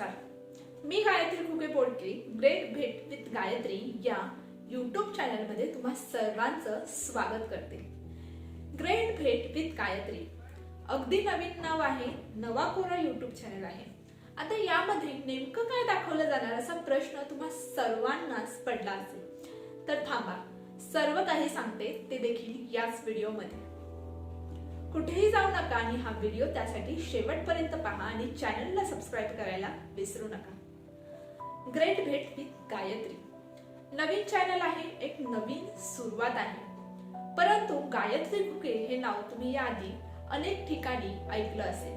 नमस्कार. मी गायत्री खुके पोडके ग्रेट भेट विथ गायत्री या यूट्यूब चॅनलमध्ये तुम्हा सर्वांचं स्वागत करते. ग्रेट भेट विथ गायत्री. अगदी नवीन नाव आहे नवा कोरा यूट्यूब चॅनल आहे. आता यामध्ये नेमकं काय दाखवलं जाणार असा प्रश्न तुम्हा सर्वांनाच पडला असेल. तर थांबा. सर्व काही सांगते ते देखील याच व्हिडिओमध्ये कुठेही जाऊ नका आणि हा व्हिडिओ त्यासाठी शेवटपर्यंत पहा आणि चॅनलला सबस्क्राईब करायला विसरू नका. ग्रेट भेट विथ गायत्री नवीन चॅनल आहे एक नवीन सुरुवात आहे. परंतु गायत्री बुके हे नाव तुम्ही याआधी अनेक ठिकाणी ऐकलं असेल.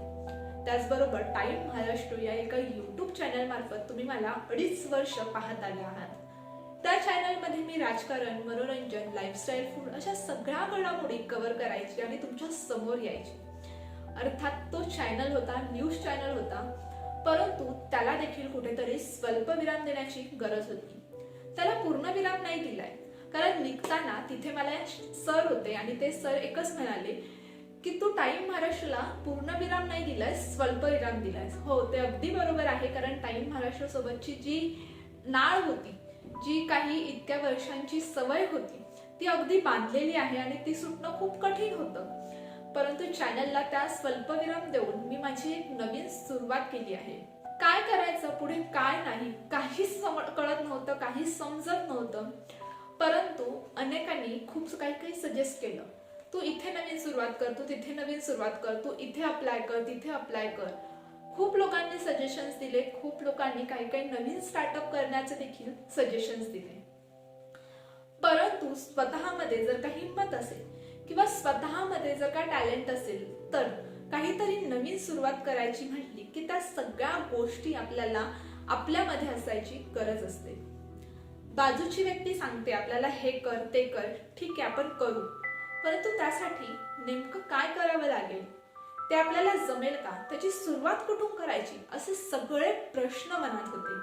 त्याचबरोबर टाईम महाराष्ट्र या एका युट्यूब चॅनल मार्फत तुम्ही मला अडीच वर्ष पाहत आले आहात. त्या चॅनलमध्ये मी राजकारण मनोरंजन लाईफस्टाईल फूड अशा सगळ्या घडामोडी कव्हर करायची आणि तुमच्यासमोर यायची. अर्थात तो चॅनल होता न्यूज चॅनल होता परंतु त्याला देखील कुठेतरी स्वल्पविराम देण्याची गरज होती. त्याला पूर्णविराम नाही दिलाय कारण निघताना तिथे मला सर होते आणि ते सर एकच म्हणाले की तू टाईम महाराष्ट्राला पूर्णविराम नाही दिलाय स्वल्पविराम दिलायस. हो ते अगदी बरोबर आहे कारण टाईम महाराष्ट्रासोबतची जी नाळ होती जी काही इतक्या वर्षांची सवय होती ती अगदी बांधलेली आहे आणि ती सुटणं खूप कठीण होतं. परंतु चॅनलला त्या स्वल्पविराम देऊन मी माझी एक नवीन सुरुवात केली आहे. काय करायचं? पुढे काय नाही? काहीच सम कळत नव्हतं काही समजत नव्हतं. परंतु अनेकांनी खूप काही काही सजेस्ट केलं. तू इथे नवीन सुरुवात कर तू तिथे नवीन सुरुवात कर तू इथे अप्लाय कर तिथे अप्लाय कर. खूप लोकांनी सजेशन्स दिले. खूप लोकांनी काही काही नवीन स्टार्टअप करण्याचे देखील सजेशन्स दिले. परंतु स्वतःमध्ये जर का हिंमत असेल किंवा स्वतःमध्ये जर का टॅलेंट असेल तर काहीतरी नवीन सुरुवात करायची म्हटली की त्या सगळ्या गोष्टी आपल्याला आपल्यामध्ये असायची गरज असते. बाजूची व्यक्ती सांगते आपल्याला हे कर ते कर ठीक आहे आपण करू. परंतु त्यासाठी नेमकं काय करावं लागेल? ते आपल्याला जमेल का? त्याची सुरुवात कुठून करायची? असे सगळे प्रश्न मनात होते.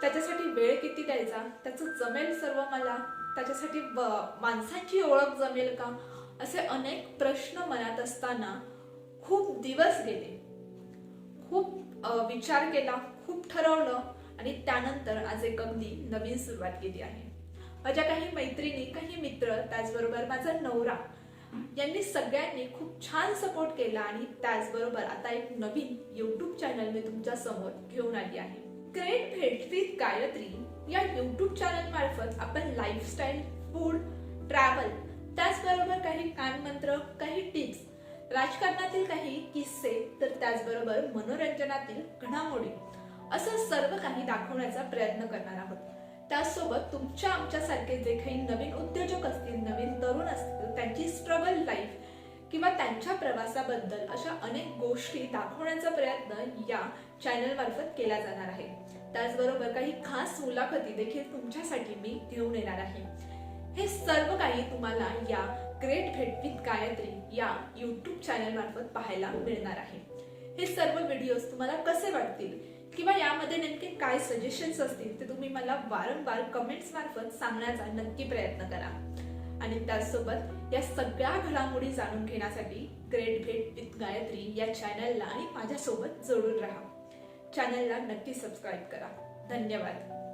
त्याच्यासाठी वेळ किती द्यायचा? त्याचं जमेल सर्व मला? त्याच्यासाठी माणसांची ओळख जमेल का? असे अनेक प्रश्न मनात असताना खूप दिवस गेले. खूप विचार केला खूप ठरवलं आणि त्यानंतर आज एक अगदी नवीन सुरुवात केली आहे. माझ्या काही मैत्रिणी काही मित्र त्याचबरोबर माझा नवरा यांनी सगळ्यांनी खूप छान सपोर्ट केला आणि त्याचबरोबर आता एक नवीन युट्यूब चॅनल मी तुमच्यासमोर घेऊन आली आहे. ग्रेट भेट विथ गायत्री या युट्यूब चॅनल मार्फत आपण लाईफस्टाईल फूड ट्रॅव्हल त्याचबरोबर काही कानमंत्र काही टिप्स राजकारणातील काही किस्से तर त्याचबरोबर मनोरंजनातील घडामोडी असं सर्व काही दाखवण्याचा प्रयत्न करणार आहोत. त्याचसोबत तुमच्या आमच्यासारखे जे काही नवीन उद्योजक असतील नवीन तरुण असतील किंवा त्यांच्या प्रवासाबद्दल अशा अनेक गोष्टी दाखवण्याचा प्रयत्न या चॅनल मार्फत केला जाणार आहे. त्याचबरोबर काही खास मुलाखती देखील तुमच्यासाठी मी घेऊन येणार आहे. हे सर्व काही तुम्हाला या ग्रेट भेट विथ गायत्री या युट्यूब चॅनल मार्फत पाहायला मिळणार आहे. हे सर्व व्हिडिओज तुम्हाला कसे वाटतील? किंवा यामध्ये नेमके काय सजेशन्स असतील? ते तुम्ही मला वारंवार कमेंट्स मार्फत सांगण्याचा नक्की प्रयत्न करा. आणि त्याचसोबत या सगळ्या घडामोडी जाणून घेण्यासाठी ग्रेट भेट विथ गायत्री या चॅनलला आणि माझ्यासोबत जोडून राहा. चॅनलला नक्की सबस्क्राईब करा. धन्यवाद.